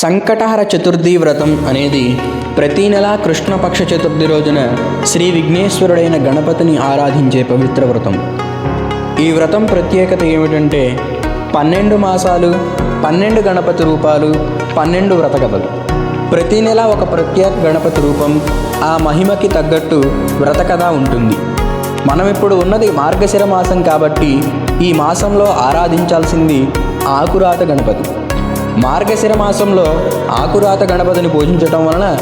సంకటహర చతుర్థి వ్రతం అనేది ప్రతి నెల కృష్ణపక్ష చతుర్థి రోజున శ్రీ విఘ్నేశ్వరుడైన గణపతిని ఆరాధించే పవిత్ర వ్రతం. ఈ వ్రతం ప్రత్యేకత ఏమిటంటే పన్నెండు మాసాలు పన్నెండు గణపతి రూపాలు పన్నెండు వ్రత కథలు ప్రతి నెల ఒక ప్రత్యేక గణపతి రూపం ఆ మహిమకి తగ్గట్టు వ్రత కథ ఉంటుంది. మనం ఇప్పుడు ఉన్నది మార్గశిర మాసం కాబట్టి ఈ మాసంలో ఆరాధించాల్సింది ఆకురాత గణపతి. మార్గశిర మాసంలో ఆకురాత గణపతిని పూజించటం వలన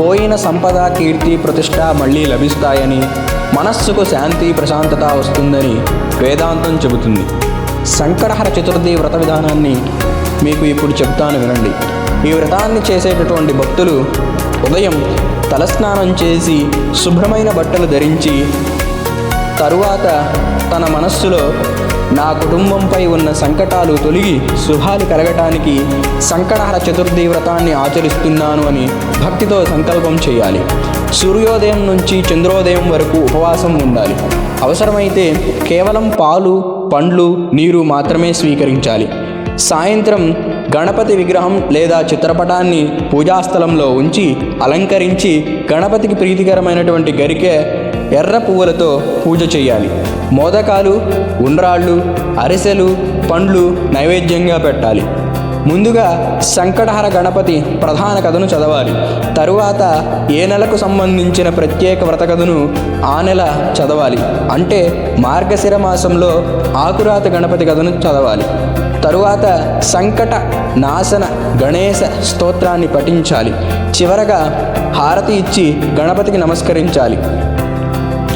పోయిన సంపద కీర్తి ప్రతిష్ట మళ్ళీ లభిస్తాయని మనస్సుకు శాంతి ప్రశాంతత వస్తుందని వేదాంతం చెబుతుంది. శంకరహర చతుర్థి వ్రత విధానాన్ని మీకు ఇప్పుడు చెప్తాను వినండి. ఈ వ్రతాన్ని చేసేటటువంటి భక్తులు ఉదయం తలస్నానం చేసి శుభ్రమైన బట్టలు ధరించి తరువాత తన మనస్సులో నా కుటుంబంపై ఉన్న సంకటాలు తొలగి శుభాలు కలగటానికి సంకటహర చతుర్థి వ్రతాన్ని ఆచరిస్తున్నాను అని భక్తితో సంకల్పం చేయాలి. సూర్యోదయం నుంచి చంద్రోదయం వరకు ఉపవాసం ఉండాలి. అవసరమైతే కేవలం పాలు పండ్లు నీరు మాత్రమే స్వీకరించాలి. సాయంత్రం గణపతి విగ్రహం లేదా చిత్రపటాన్ని పూజాస్థలంలో ఉంచి అలంకరించి గణపతికి ప్రీతికరమైనటువంటి గరికె ఎర్ర పువ్వులతో పూజ చేయాలి మోదకాలు ఉండ్రాళ్ళు అరిసెలు పండ్లు నైవేద్యంగా పెట్టాలి. ముందుగా సంకటహర గణపతి ప్రధాన కథను చదవాలి. తరువాత ఏ నెలకు సంబంధించిన ప్రత్యేక వ్రత కథను ఆ నెల చదవాలి. అంటే మార్గశిర మాసంలో ఆకురాత గణపతి కథను చదవాలి. తరువాత సంకట నాశన గణేశ స్తోత్రాన్ని పఠించాలి. చివరగా హారతి ఇచ్చి గణపతికి నమస్కరించాలి.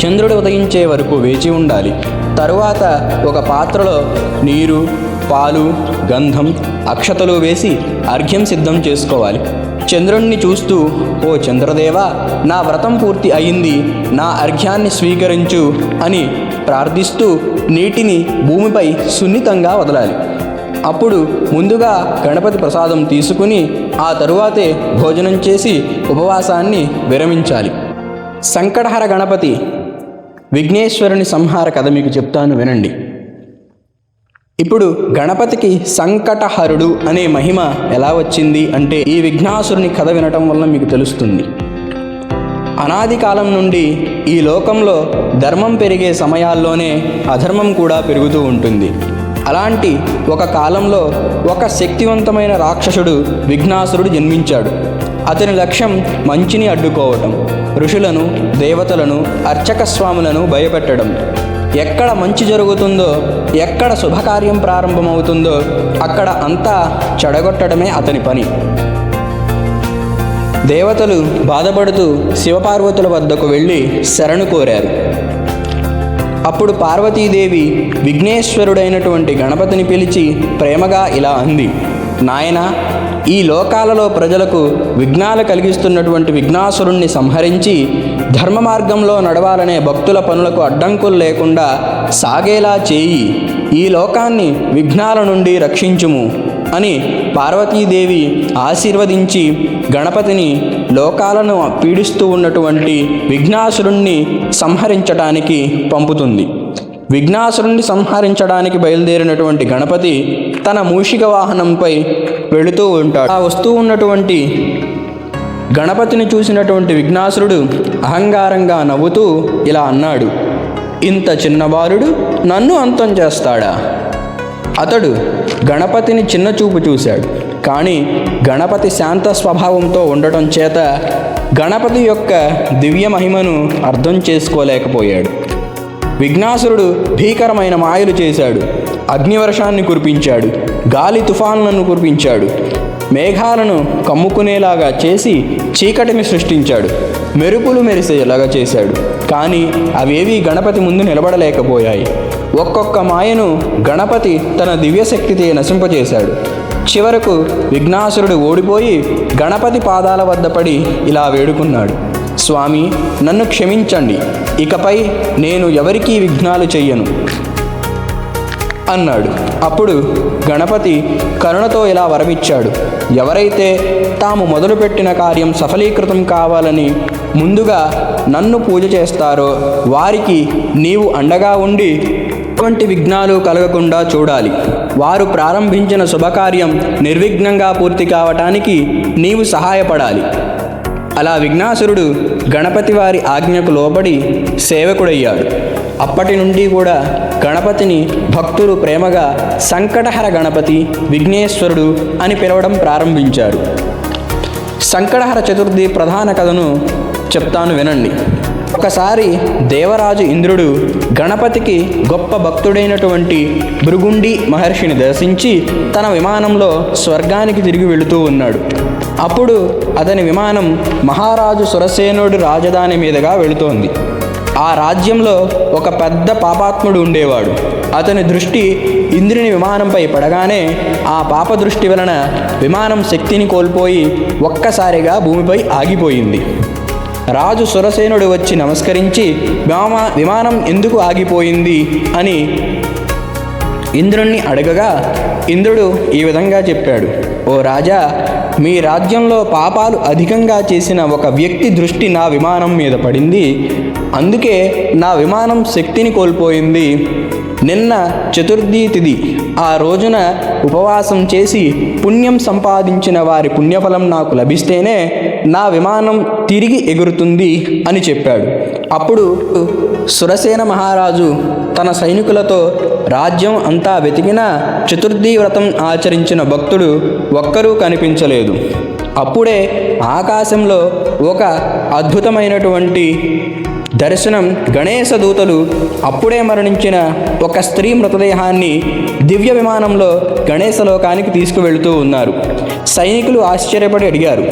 చంద్రుడు ఉదయించే వరకు వేచి ఉండాలి. తరువాత ఒక పాత్రలో నీరు పాలు గంధం అక్షతలు వేసి అర్ఘ్యం సిద్ధం చేసుకోవాలి. చంద్రుణ్ణి చూస్తూ ఓ చంద్రదేవా నా వ్రతం పూర్తి అయింది నా అర్ఘ్యాన్ని స్వీకరించు అని ప్రార్థిస్తూ నీటిని భూమిపై సున్నితంగా వదలాలి. అప్పుడు ముందుగా గణపతి ప్రసాదం తీసుకుని ఆ తరువాతే భోజనం చేసి ఉపవాసాన్ని విరమించాలి. సంకటహర గణపతి విఘ్నేశ్వరుని సంహార కథ మీకు చెప్తాను వినండి. ఇప్పుడు గణపతికి సంకటహరుడు అనే మహిమ ఎలా వచ్చింది అంటే ఈ విఘ్నాసురుని కథ వినటం వల్ల మీకు తెలుస్తుంది. అనాది కాలం నుండి ఈ లోకంలో ధర్మం పెరిగే సమయాల్లోనే అధర్మం కూడా పెరుగుతూ ఉంటుంది. అలాంటి ఒక కాలంలో ఒక శక్తివంతమైన రాక్షసుడు విఘ్నాసురుడు జన్మించాడు. అతని లక్ష్యం మంచిని అడ్డుకోవటం ఋషులను దేవతలను అర్చక స్వాములను భయపెట్టడం. ఎక్కడ మంచి జరుగుతుందో ఎక్కడ శుభకార్యం ప్రారంభమవుతుందో అక్కడ అంతా చెడగొట్టడమే అతని పని. దేవతలు బాధపడుతూ శివపార్వతుల వద్దకు వెళ్ళి శరణు కోరారు. అప్పుడు పార్వతీదేవి విఘ్నేశ్వరుడైనటువంటి గణపతిని పిలిచి ప్రేమగా ఇలా అంది నాయనా ఈ లోకాలలో ప్రజలకు విఘ్నాలు కలిగిస్తున్నటువంటి విఘ్నాసురుణ్ణి సంహరించి ధర్మ మార్గంలో నడవాలనే భక్తుల పనులకు అడ్డంకులు లేకుండా సాగేలా చేయి. ఈ లోకాన్ని విఘ్నాల నుండి రక్షించుము అని పార్వతీదేవి ఆశీర్వదించి గణపతిని లోకాలను పీడిస్తూ ఉన్నటువంటి విఘ్నాసురుణ్ణి సంహరించటానికి పంపుతుంది. విఘ్నాసురుణ్ణి సంహరించడానికి బయలుదేరినటువంటి గణపతి తన మూషిక వాహనంపై వెళుతూ ఉంటాడు. ఆ వస్తూ ఉన్నటువంటి గణపతిని చూసినటువంటి విఘ్నాసురుడు అహంకారంగా నవ్వుతూ ఇలా అన్నాడు ఇంత చిన్నవారుడు నన్ను అంతం చేస్తాడా? అతడు గణపతిని చిన్న చూపు చూశాడు. కానీ గణపతి శాంత స్వభావంతో ఉండటం చేత గణపతి యొక్క దివ్య మహిమను అర్థం చేసుకోలేకపోయాడు. విఘ్నాసురుడు భీకరమైన మాయలు చేశాడు. అగ్నివర్షాన్ని కురిపించాడు. గాలి తుఫాన్లను కురిపించాడు. మేఘాలను కమ్ముకునేలాగా చేసి చీకటిని సృష్టించాడు. మెరుపులు మెరిసేలాగా చేశాడు. కానీ అవేవీ గణపతి ముందు నిలబడలేకపోయాయి. ఒక్కొక్క మాయను గణపతి తన దివ్యశక్తితో నశింపజేశాడు చివరకు విఘ్నాసురుడు ఓడిపోయి గణపతి పాదాల వద్ద పడి ఇలా వేడుకున్నాడు. స్వామి నన్ను క్షమించండి. ఇకపై నేను ఎవరికీ విఘ్నాలు చెయ్యను. అన్నాడు. అప్పుడు గణపతి కరుణతో ఇలా వరమిచ్చాడు. ఎవరైతే తాము మొదలుపెట్టిన కార్యం సఫలీకృతం కావాలని ముందుగా నన్ను పూజ చేస్తారో వారికి నీవు అండగా ఉండి ఎటువంటి విఘ్నాలు కలగకుండా చూడాలి. వారు ప్రారంభించిన శుభకార్యం నిర్విఘ్నంగా పూర్తి కావటానికి నీవు సహాయపడాలి. అలా విఘ్నాసురుడు గణపతి వారి ఆజ్ఞకు లోబడి సేవకుడయ్యాడు. అప్పటి నుండి కూడా గణపతిని భక్తులు ప్రేమగా సంకటహర గణపతి విఘ్నేశ్వరుడు అని పిలవడం ప్రారంభించారు సంకటహర చతుర్థి ప్రధాన కథను చెప్తాను వినండి. ఒకసారి దేవరాజు ఇంద్రుడు గణపతికి గొప్ప భక్తుడైనటువంటి భృగుండి మహర్షిని దర్శించి తన విమానంలో స్వర్గానికి తిరిగి వెళుతూ ఉన్నాడు. అప్పుడు అతని విమానం మహారాజు సురసేనుడి రాజధాని మీదుగా వెళుతోంది. ఆ రాజ్యంలో ఒక పెద్ద పాపాత్ముడు ఉండేవాడు. అతని దృష్టి ఇంద్రుని విమానంపై పడగానే ఆ పాప దృష్టి వలన విమానం శక్తిని కోల్పోయి ఒక్కసారిగా భూమిపై ఆగిపోయింది. రాజు సురసేనుడు వచ్చి నమస్కరించి విమా విమానం ఎందుకు ఆగిపోయింది? అని ఇంద్రుణ్ణి అడగగా ఇంద్రుడు ఈ విధంగా చెప్పాడు ఓ రాజా మీ రాజ్యంలో పాపాలు అధికంగా చేసిన ఒక వ్యక్తి దృష్టి నా విమానం మీద పడింది. అందుకే నా విమానం శక్తిని కోల్పోయింది. నిన్న చతుర్థి తిథి ఆ రోజున ఉపవాసం చేసి పుణ్యం సంపాదించిన వారి పుణ్యఫలం నాకు లభిస్తేనే నా విమానం తిరిగి ఎగురుతుంది అని చెప్పాడు. అప్పుడు సురసేన మహారాజు తన సైనికులతో రాజ్యం అంతా వెతికినా చతుర్థి వ్రతం ఆచరించిన భక్తుడు ఒక్కరూ కనిపించలేదు. అప్పుడే ఆకాశంలో ఒక అద్భుతమైనటువంటి దర్శనం గణేశ దూతలు అప్పుడే మరణించిన ఒక స్త్రీ మృతదేహాన్ని దివ్య విమానంలో గణేశలోకానికి తీసుకువెళుతూ ఉన్నారు. సైనికులు ఆశ్చర్యపడి అడిగారు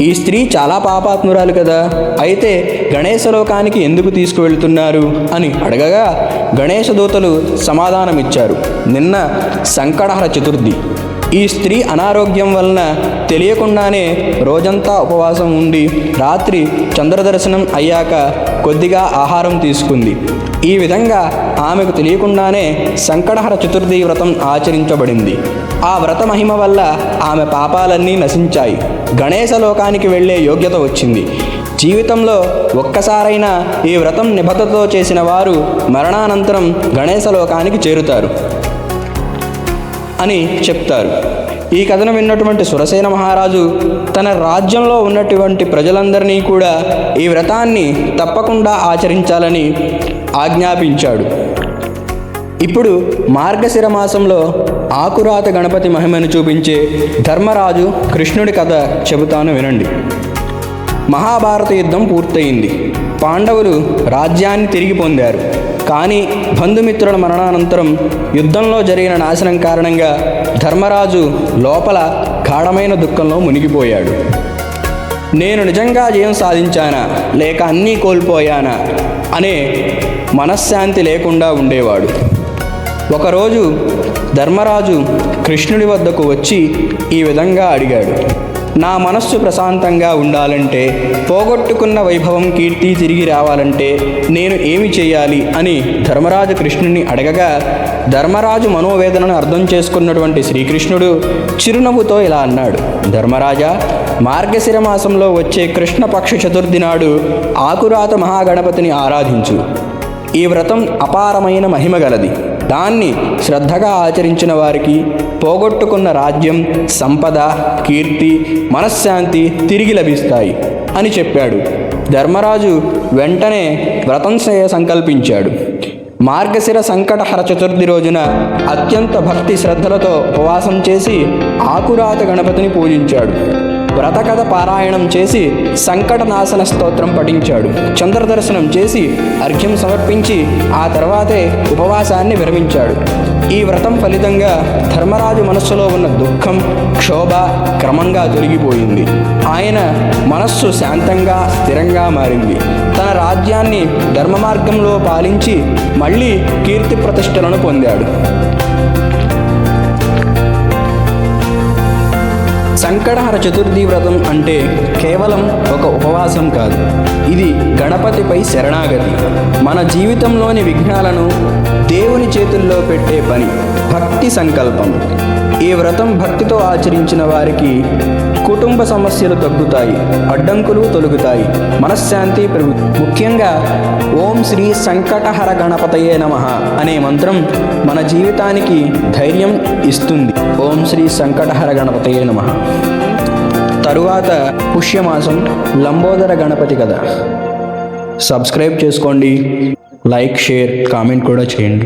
ఈ స్త్రీ చాలా పాపాత్మురాలు కదా అయితే గణేశలోకానికి ఎందుకు తీసుకువెళ్తున్నారు? అని అడగగా గణేశ దూతలు సమాధానమిచ్చారు నిన్న సంకటహర చతుర్థి. ఈ స్త్రీ అనారోగ్యం వలన తెలియకుండానే రోజంతా ఉపవాసం ఉండి రాత్రి చంద్రదర్శనం అయ్యాక కొద్దిగా ఆహారం తీసుకుంది. ఈ విధంగా ఆమెకు తెలియకుండానే సంకటహర చతుర్థి వ్రతం ఆచరించబడింది. ఆ వ్రత మహిమ వల్ల ఆమె పాపాలన్నీ నశించాయి. గణేశ లోకానికి వెళ్ళే యోగ్యత వచ్చింది. జీవితంలో ఒక్కసారైనా ఈ వ్రతం నిబద్ధతతో చేసిన వారు మరణానంతరం గణేశ లోకానికి చేరుతారు. అని చెప్తారు. ఈ కథను విన్నటువంటి సురసేన మహారాజు తన రాజ్యంలో ఉన్నటువంటి ప్రజలందరినీ కూడా ఈ వ్రతాన్ని తప్పకుండా ఆచరించాలని ఆజ్ఞాపించాడు. ఇప్పుడు మార్గశిర మాసంలో ఆకురాత గణపతి మహిమను చూపించే ధర్మరాజు కృష్ణుడి కథ చెబుతాను వినండి. మహాభారత యుద్ధం పూర్తయింది. పాండవులు రాజ్యాన్ని తిరిగి పొందారు. కానీ బంధుమిత్రుల మరణానంతరం యుద్ధంలో జరిగిన నాశనం కారణంగా ధర్మరాజు లోపల గాఢమైన దుఃఖంలో మునిగిపోయాడు. నేను నిజంగా జయం సాధించానా? లేక అన్నీ కోల్పోయానా? అనే మనశ్శాంతి లేకుండా ఉండేవాడు. ఒకరోజు ధర్మరాజు కృష్ణుడి వద్దకు వచ్చి ఈ విధంగా అడిగాడు. నా మనస్సు ప్రశాంతంగా ఉండాలంటే పోగొట్టుకున్న వైభవం కీర్తి తిరిగి రావాలంటే నేను ఏమి చేయాలి అని ధర్మరాజు కృష్ణుని అడగగా ధర్మరాజు మనోవేదనను అర్థం చేసుకున్నటువంటి శ్రీకృష్ణుడు చిరునవ్వుతో ఇలా అన్నాడు. ధర్మరాజా మార్గశిర మాసంలో వచ్చే కృష్ణపక్ష చతుర్థి నాడు ఆకురాత మహాగణపతిని ఆరాధించు. ఈ వ్రతం అపారమైన మహిమ గలది. దాన్ని శ్రద్ధగా ఆచరించిన వారికి పోగొట్టుకున్న రాజ్యం సంపద కీర్తి మనశ్శాంతి తిరిగి లభిస్తాయి అని చెప్పాడు. ధర్మరాజు వెంటనే వ్రతం చేయ సంకల్పించాడు. మార్గశిర సంకటహర చతుర్థి రోజున అత్యంత భక్తి శ్రద్ధలతో ఉపవాసం చేసి ఆకురాత గణపతిని పూజించాడు. వ్రతకథ పారాయణం చేసి సంకటనాశన స్తోత్రం పఠించాడు. చంద్రదర్శనం చేసి అర్ఘ్యం సమర్పించి ఆ తర్వాతే ఉపవాసాన్ని విరమించాడు. ఈ వ్రతం ఫలితంగా ధర్మరాజు మనస్సులో ఉన్న దుఃఖం క్షోభ క్రమంగా తొలగిపోయింది. ఆయన మనస్సు శాంతంగా స్థిరంగా మారింది. తన రాజ్యాన్ని ధర్మ మార్గంలో పాలించి మళ్ళీ కీర్తి ప్రతిష్టలను పొందాడు. సంకటహర చతుర్థి వ్రతం అంటే కేవలం ఒక ఉపవాసం కాదు. ఇది గణపతిపై శరణాగతి. మన జీవితంలోని విఘ్నాలను దేవుని చేతుల్లో పెట్టే పని భక్తి సంకల్పం. ఈ వ్రతం భక్తితో ఆచరించిన వారికి కుటుంబ సమస్యలు తగ్గుతాయి అడ్డంకులు తొలగుతాయి మనశ్శాంతి పెరుగు ముఖ్యంగా ఓం శ్రీ సంకటహర గణపతయే నమ అనే మంత్రం మన జీవితానికి ధైర్యం ఇస్తుంది. ఓం శ్రీ సంకటహర గణపతయే నమ. తరువాత పుష్యమాసం లంబోదర గణపతి కథ. సబ్స్క్రైబ్ చేసుకోండి లైక్ షేర్ కామెంట్ కూడా చేయండి.